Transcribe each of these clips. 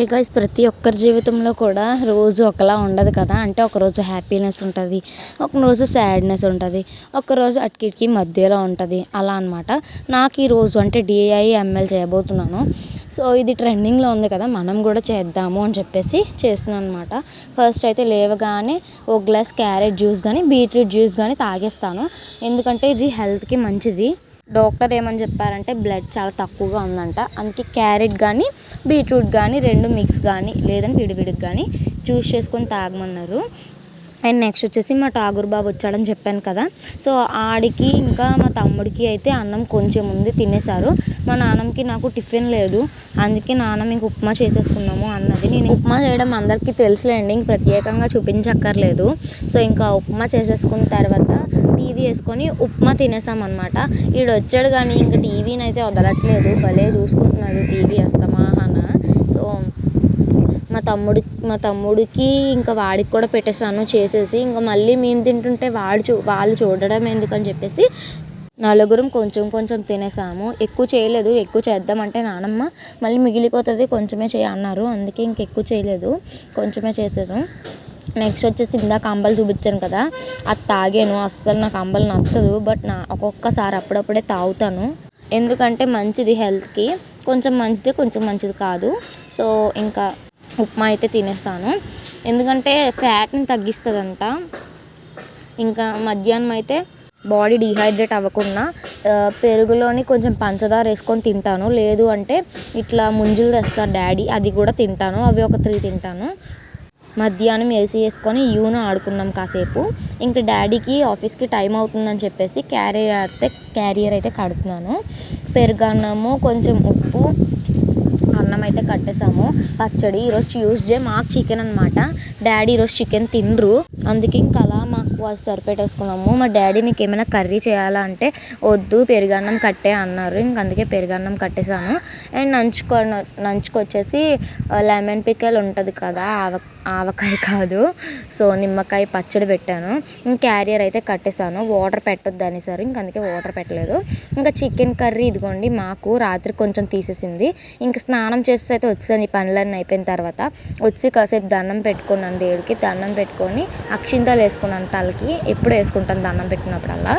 ఏ guys ప్రతి ఒక్కరి జీవితంలో కూడా రోజు ఒకలా ఉండదు కదా. అంటే ఒకరోజు హ్యాపీనెస్ ఉంటుంది ఒకరోజు సాడ్నెస్ ఉంటుంది ఒకరోజు అటుకిటికి మధ్యలో ఉంటుంది. అలా అనమాట నాకు ఈ రోజు అంటే డిఐ ఎంఎల్ చేయబోతున్నాను. సో ఇది ట్రెండింగ్లో ఉంది కదా మనం కూడా చేద్దాము అని చెప్పేసి చేస్తున్నాను అనమాట ఫస్ట్ అయితే లేవగానే ఒక గ్లాస్ క్యారెట్ జ్యూస్ కానీ బీట్రూట్ జ్యూస్ కానీ తాగేస్తాను. ఎందుకంటే ఇది హెల్త్కి మంచిది. డాక్టర్ ఏమని చెప్పారంటే బ్లడ్ చాలా తక్కువగా ఉందంట. అందుకే క్యారెట్ కానీ బీట్రూట్ కానీ రెండు మిక్స్ కానీ లేదంటే విడివిడికి కానీ చూస్ చేసుకొని తాగమన్నారు. అండ్ నెక్స్ట్ వచ్చేసి మా ఠాగూర్ బాబు వచ్చాడని చెప్పాను కదా. సో ఆడికి ఇంకా మా తమ్ముడికి అయితే అన్నం కొంచెం ఉంది తినేశారు. మా నాన్నకి నాకు టిఫిన్ లేదు. అందుకే నాన్న ఇంక ఉప్మా చేసేసుకున్నాము అన్నది. నేను ఉప్మా చేయడం అందరికీ తెలుసులేండి ఇంక ప్రత్యేకంగా చూపించక్కర్లేదు. సో ఇంకా ఉప్మా చేసేసుకున్న తర్వాత టీ వేసుకొని ఉప్మా తినేసామన్నమాట. ఈడు వచ్చాడు కానీ ఇంక టీవీని అయితే వదలట్లేదు. భలే చూసుకుంటున్నాడు టీవీ అస్తమాహన. సో మా తమ్ముడి మా తమ్ముడికి ఇంకా వాడికి కూడా పెట్టేసాను చేసేసి ఇంకా మళ్ళీ మేము తింటుంటే వాడు చూ వాళ్ళు చూడడం ఎందుకని చెప్పేసి నలుగురం కొంచెం కొంచెం తినేసాము. ఎక్కువ చేయలేదు ఎక్కువ చేద్దామంటే నానమ్మ మళ్ళీ మిగిలిపోతుంది కొంచెమే చేయ అన్నారు. అందుకే ఇంకెక్కువ చేయలేదు కొంచెమే చేసేసాం. నెక్స్ట్ వచ్చేసి ఇందాక అంబలు చూపించాను కదా అది తాగాను. అస్సలు నాకు అంబలు నచ్చదు బట్ నా ఒక్కొక్కసారి అప్పుడప్పుడే తాగుతాను. ఎందుకంటే మంచిది హెల్త్కి కొంచెం మంచిది కొంచెం మంచిది కాదు. సో ఇంకా ఉప్మా అయితే తినేస్తాను ఎందుకంటే ఫ్యాట్ని తగ్గిస్తుందంట. ఇంకా మధ్యాహ్నం అయితే బాడీ డిహైడ్రేట్ అవ్వకుండా పెరుగులోని కొంచెం పంచదార వేసుకొని తింటాను. లేదు అంటే ఇట్లా ముంజులు తెస్తారు డాడీ అది కూడా తింటాను. అవి ఒక త్రీ తింటాను. మధ్యాహ్నం ఏసీ వేసుకొని యూనో ఆడుకున్నాం కాసేపు. ఇంకా డాడీకి ఆఫీస్కి టైం అవుతుందని చెప్పేసి క్యారియర్ అయితే క్యారియర్ అయితే కడుతున్నాను. పెరుగన్నము కొంచెం ఉప్పు అన్నం అయితే కట్టేసాము. పచ్చడి ఈరోజు ట్యూస్డే మాకు చికెన్ అనమాట డాడీ ఈరోజు చికెన్ తినరు. అందుకే ఇంకా అలా మాకు వాళ్ళు సరిపెట్టేసుకున్నాము. మా డాడీ నీకు ఏమైనా కర్రీ చేయాలా అంటే వద్దు పెరుగన్నం కట్టే అన్నారు. ఇంక అందుకే పెరుగన్నం కట్టేసాను. అండ్ నంచుకో నంచుకొచ్చేసి లెమన్ పిక్కల్ ఉంటుంది కదా ఆవకాయ కాదు. సో నిమ్మకాయ పచ్చడి పెట్టాను. ఇంక క్యారియర్ అయితే కట్టేసాను వాటర్ పెట్టొద్దు అనేసారు ఇంక అందుకే వాటర్ పెట్టలేదు. ఇంకా చికెన్ కర్రీ ఇదిగోండి మాకు రాత్రి కొంచెం తీసేసింది. ఇంక స్నానం చేస్తే అయితే వచ్చేసాను ఈ పనులన్నీ అయిపోయిన తర్వాత. వచ్చి కాసేపు దండం పెట్టుకున్నాను దేవుడికి. దండం పెట్టుకొని అక్షింతలు వేసుకున్నాను తలకి. ఎప్పుడు వేసుకుంటాను దండం పెట్టినప్పుడల్లా.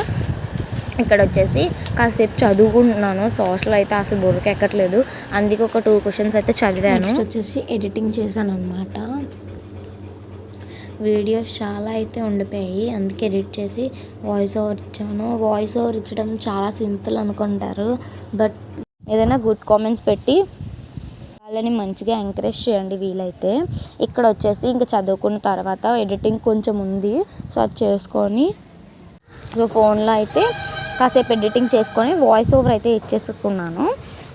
ఇక్కడ వచ్చేసి కాసేపు చదువుకుంటున్నాను. సోషల్ అయితే అసలు బొరకెక్కట్లేదు అందుకే ఒక టూ క్వశ్చన్స్ అయితే చదివాను. వచ్చేసి ఎడిటింగ్ చేశాను అనమాట వీడియోస్ చాలా అయితే ఉండిపోయాయి. అందుకే ఎడిట్ చేసి వాయిస్ ఓవర్ ఇచ్చాను. వాయిస్ ఓవర్ ఇచ్చడం చాలా సింపుల్ అనుకుంటారు. బట్ ఏదైనా గుడ్ కామెంట్స్ పెట్టి వాళ్ళని మంచిగా ఎంకరేజ్ చేయండి వీలైతే. ఇక్కడ వచ్చేసి ఇంకా చదువుకున్న తర్వాత ఎడిటింగ్ కొంచెం ఉంది. సో అది చేసుకొని సో ఫోన్లో అయితే కాసేపు ఎడిటింగ్ చేసుకొని వాయిస్ ఓవర్ అయితే ఇచ్చేసుకున్నాను.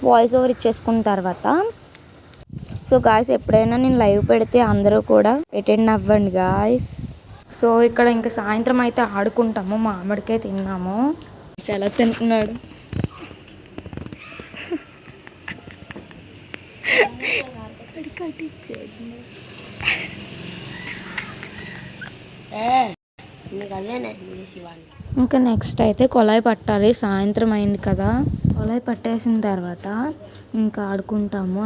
వాయిస్ ఓవర్ ఇచ్చేసుకున్న తర్వాత సో గాయస్ ఎప్పుడైనా నేను లైవ్ పెడితే అందరూ కూడా అటెండ్ అవ్వండి గాయస్ సో ఇక్కడ ఇంకా సాయంత్రం అయితే ఆడుకుంటాము మామిడికే తిన్నాము. ఎలా తింటున్నాడు ఇంకా నెక్స్ట్ అయితే కొలాయి పట్టాలి. సాయంత్రం అయింది కదా. కొలాయి పట్టేసిన తర్వాత ఇంకా ఆడుకుంటాము.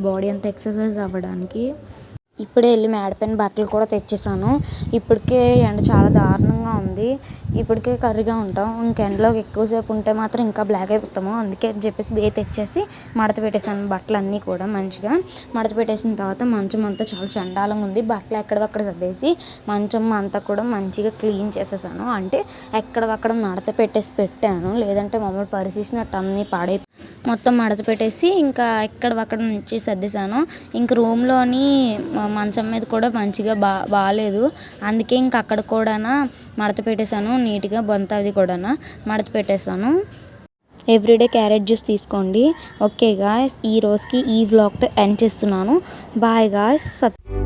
బాడీ అంతా ఎక్సర్సైజ్ అవ్వడానికి. ఇప్పుడే వెళ్ళి మేడపైన బట్టలు కూడా తెచ్చేసాను. ఇప్పటికే ఎండ చాలా దారుణంగా ఉంది. ఇప్పటికే కర్రీగా ఉంటాం. ఇంక ఎండలో ఎక్కువసేపు ఉంటే మాత్రం ఇంకా బ్లాక్ అయిపోతాము. అందుకే అని చెప్పేసి బే తెచ్చేసి మడత పెట్టేసాను బట్టలు అన్నీ కూడా మంచిగా. మడత పెట్టేసిన తర్వాత మంచం అంతా చాలా చండాలంగా ఉంది. బట్టలు ఎక్కడవక్కడ సర్దేసి మంచం అంతా కూడా మంచిగా క్లీన్ చేసేసాను. అంటే ఎక్కడవక్కడ మడత పెట్టేసి పెట్టాను. లేదంటే మమ్మల్ని పరిచేసినట్టు అన్నీ పాడై మొత్తం మడత పెట్టేసి ఇంకా ఎక్కడవక్కడ నుంచి సర్దేశాను. ఇంక రూమ్లోని మంచం మీద కూడా మంచిగా బా బాగాలేదు అందుకే ఇంక అక్కడ కూడా మడత పెట్టేశాను. నీట్గా బొంత అది కూడా మడత పెట్టేశాను. ఎవ్రీడే క్యారెట్ జ్యూస్ తీసుకోండి. ఓకే గాయస్ ఈ రోజుకి ఈ వ్లాగ్తో ఎండ్ చేస్తున్నాను. Bye guys sub